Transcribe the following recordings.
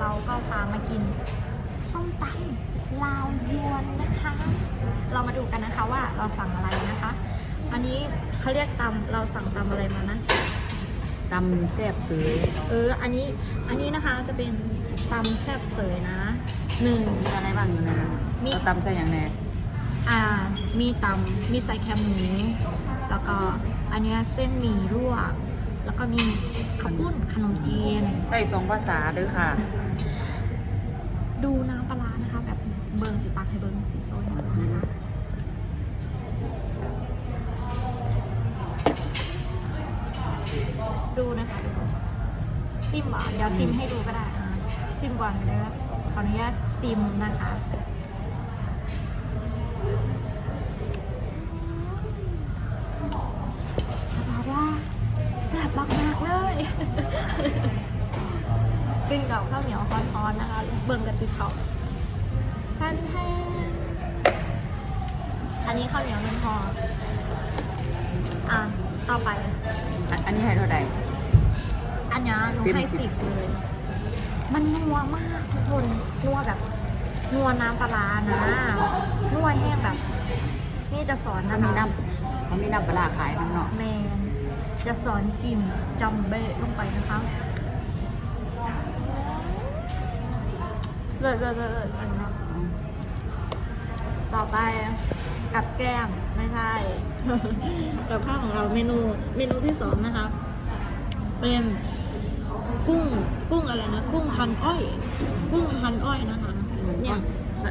เราก็พามากินส้มตำลาวยวนนะคะ เรามาดูกันนะคะว่าเราสั่งอะไรนะคะ อันนี้เขาเรียกตำเราสั่งตำอะไรมานะตำแซ่บซื้อเออ อันนี้อันนี้นะคะจะเป็นตำแซ่บเสยนะหนึ่งมีอะไรบ้างอยู่ในนั้นมีเราตำใส่อย่างแน่อ่า มีตำมีใส่แคมหมูแล้วก็อันเนี้ยเส้นหมี่ลวก แล้วก็มีข้าวปุ้นขนมจีนใส่สองภาษาเด้อค่ะ ดูน้ำปลาร้านะคะ แบบเบิร์สีตักให้เบิร์สีโซนให้เบิร์นะคะดูนะคะทุกคนซิมเหรอเดี๋ยวซิมให้ดูก็ได้อะซิมก่อนก็ได้ขออนุญาตซิมนะคะ กินกับข้าวเหนียวร้อนๆนะคะ เบิ่งกับติดเขาท่านให้ อันนี้ข้าวเหนียวหนึ่งพออะต่อไป อันอันนี้ให้เท่าใดอันเนี้ยหนูเต็มให้สิบสิบเลย มันนัวมากทุกคนนัวแบบนัวน้ำปลาร้านะนัวแห้งแบบ นี่จะสอนเขานะมีคะน้ำเขามีน้ำปลาร้าขายน้ำเนาะแมนจะสอนจิ้มจัมเบ้ลงไปนะคะ เลยเลยเลยเลยอันนี้อืมต่อไปกับแก้มไม่ใช่ กับข้าวของเราเมนูเมนูที่สองนะคะ เป็นกุ้งกุ้งอะไรนะ กุ้งพันอ้อย กุ้งพันอ้อยนะคะ เนี่ย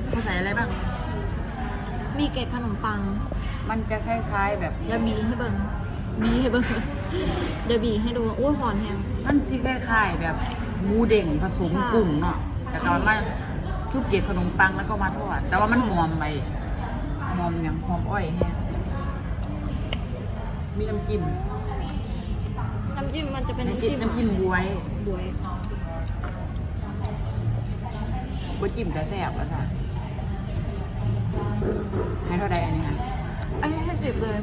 เขาใส่อะไรบ้าง มีเกล็ดขนมปัง มันจะคล้าย ๆ แบบเดี๋ยวบีให้เบิ้งบีให้เบิ้งเดี๋ยวบีให้ดูโอ้ยหอนแฮมมันสิคล้ายๆแบบหมูเด้งผสมใช่กุ้งเนาะ แต่ตอนมาชุบเกล็ดขนมปังแล้วก็มาทอด แต่ว่ามันหอมไปหอมอย่างหอมอ้อยแฮะมีน้ำจิ้ม น้ำจิ้มมันจะเป็นน้ำน้ำจิ้จิ้มมน้ำจิ้มบวยบวยบวยจิ้มจะแซ่บแล้วค่ะให้เท่าใดอันนี้ค่ะอันนี้ให้สิบเลย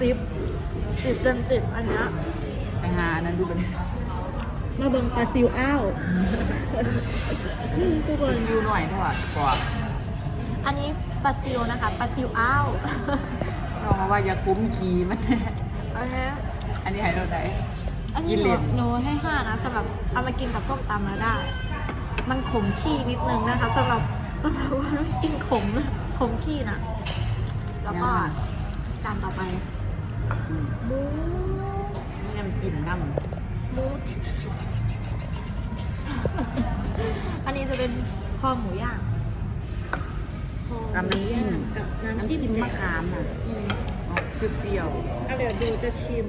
สิบสิบเต็มสิบอันเนี้ยไปหาอันนั้นดูเป็น มาเบิ่งปลาซิวอ้าวทุกคนรีวิวหน่อยทอดกรอบอันนี้ปลาซิวนะคะปลาซิวอ้าวลองมาว่าอย่าคุ้มขีมันอันนี้อันนี้ให้เท่าใดอันกินี้นหเหรีนูยญหนูให้ห้านะสำหรับเอามากินกับส้มตำแล้วได้ มันขมขี้นิดนึงนะคะสำหรับสำหรับว่าไม่กินขมนะขมขี้นะแล้วก็จานต่อไปอืมหมูมีน้ำจิ้มน้ห มูอันนี้จะเป็นคอหมูย่างคอำหกับมูน้ำจิ้ย่ามงกับน้ำน้ำจิ้จิ้มมแจ่มะวขามอะอืมออกเปรี้ยวอะเดี๋ยวดูจะชิม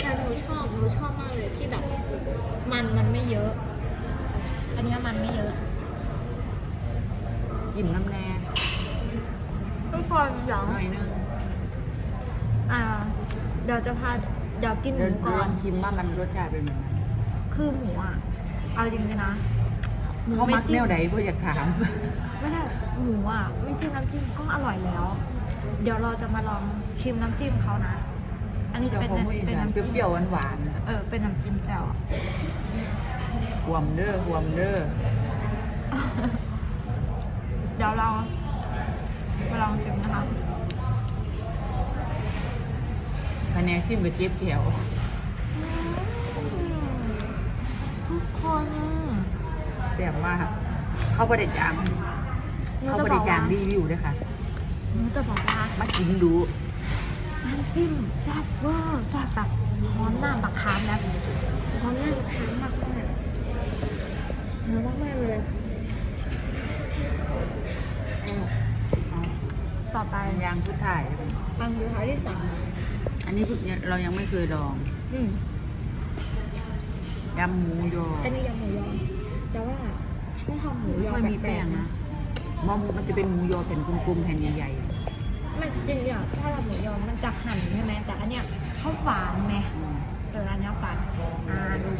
แต่หนูชอบหนูชอบมากเลยที่แบบ มันมันไม่เยอะ อันเนี้ยมันไม่เยอะๆกินน้ำแน่ทุกคนเดี๋ยวหน่อยนึงอ่าเดี๋ยวจะพา เดี๋ยวกินหเดี๋ยวมูก่อลอนงชิมว่ามันรสชาติเป็นยังไงคือหมูอะ เอาจริงๆนะหมูเขาไม่มักจิ้แนมวไหนเพื่ออยากถาม ไม่ใช่หมูอะ ไม่จิ้มน้ำจิ้มก็อร่อยแล้ว เดี๋ยวเราจะมาลองชิมน้ำจิ้มเขานะ อันนี้เดี๋ยวเป็นผมพูดอีกเป็นนะน้ำเปจิ้มรี้ยวๆหวานเออเป็นน้ำจิ้มแจ่วๆหวมเด้อหวมเด้อเดี๋ยวเรามาลองชิมนะคะ คะ แนนซิมกับเจี๊ยบแขวทุกคนแซ่บมากเขาบริจางเขาบริจางรีวิวด้วยค่ะหนูจะบอกว่ามากินดูน้ำจิ้มแซ่บเวอร์แซ่บแบบหอมหน้าบักคามแบบหอมหน้าบักคามมากมากหอมมากมากๆเลยเอาต่อไปเป็นยางชุดถ่ายปังสุดท้ายที่สามอั นนี้เรายังไม่เคยลองอืมยำหมูยออันนี้ยำหมูยอแต่ว่าถ้าทำหมูไม่ยอค่อยแบมีบแป้งนะมอมมันจะเป็นหมูยอแผ่นกลมๆแผ่นใหญ่มันจริงๆอะถ้าทำหมูยอมันจะหั่นใช่ไหมแต่อันเนี้ยเขาฝานไหมๆอืมเอออันเนี้ยฝานอ่าดู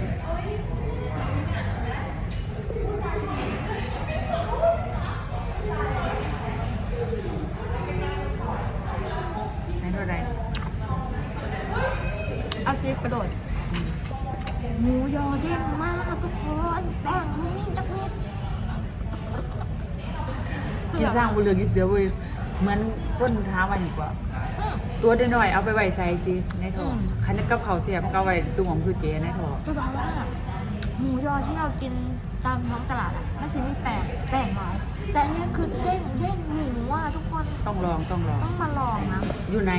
มหมูยอเด้งมากทุกคนแป้งมันนิ่มจักนิดกินสร้างบุเรืองกินเสือเว้ยเหมือนคนท้ามว่าอย่างกว่าอืมตัวได้หน่อยๆเอาไปไว้ใส่สิในท้องอืมคันนี้กับเขาวเสียบก็เอาไว้สุ่มของคือเจในท้องจะบอกว่าหมูยอที่เรากินตามท้องตลาดอะมันสิมีแป้งแป้งน้อยแต่อันเนี้ยคือเด้งเด้งหมูว่ะทุกคนต้องลองต้องลองต้องมาลองนะอยู่ไหน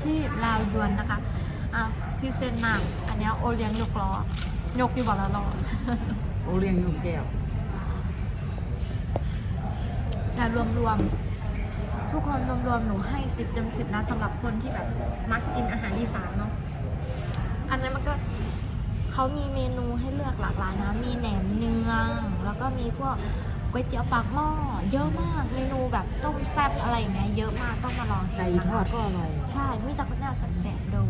ที่ลาวยวนนะคะอะพี่เซนนางอัน เนี้ยโอเลี้ยงยกล้อยกอยู่บ่ละล้อโอเลี้ยงยุ่งแก้วแต่รวมๆทุกคนรวมๆหนูให้สิบเต็มสิบนะสำหรับคนที่แบบมักกินอาหารอีสานเนาะอันนั้นมันก็เขามีเมนูให้เลือกหลากหลายนะ มีแหนมเนือง แล้วก็มีพวก ก๋วยเตี๋ยวปากหม้อเยอะมากเมนูแบบต้มแซ่บอะไรอย่างเงี้ยเยอะมากต้องมาลองชิใส่มนะทอคะดก็อร่อยใช่มีแต่คนหน้าแสบๆดู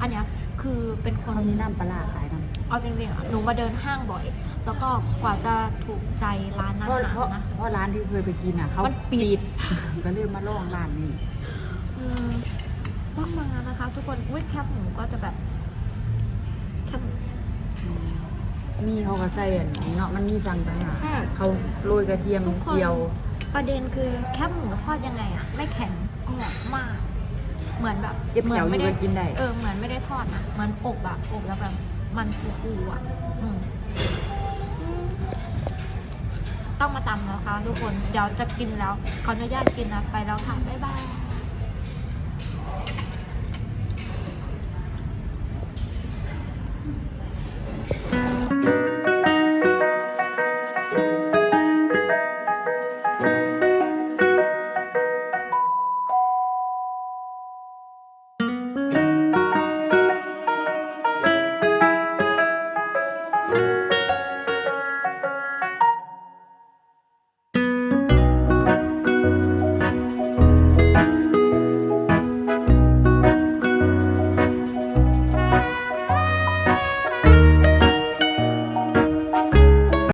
อันเนี้ยคือเป็นคน เขามีน้ำปลาร้าขายน้ำเอาจริงๆอะหนูมาเดินห้างบ่อย แล้วก็กว่าจะถูกใจร้านอาเพราะหารเพราะนะ เพราะร้านที่เคยไปกินอะเขามันปิด ก็เลยมาลองร้านนี้อืมต้องมานะคะ ทุกคนวิแคบหมูก็จะแบบแคบหมู มีเขาก็ใส่อันนี้เนาะมันมีสั่งต่างหากใช่ เขาโรยกระเทียมทุกคน เจียว ประเด็นคือแคบหมูทอดยังไงอะไม่แข็งกรอบมาก เหมือนแบบเจ็บเหมืแถวอไม่ยู่ได้ก็กินได้ เออเหมือนไม่ได้ทอดนะเหมือนอบอะอบแล้วแบบมันฟูๆอะอืมอืมต้องมาจำนะคะทุกคนเดี๋ยวจะกินแล้วขออนุญาตกินนะไปแล้วค่ะบ๊ายบาย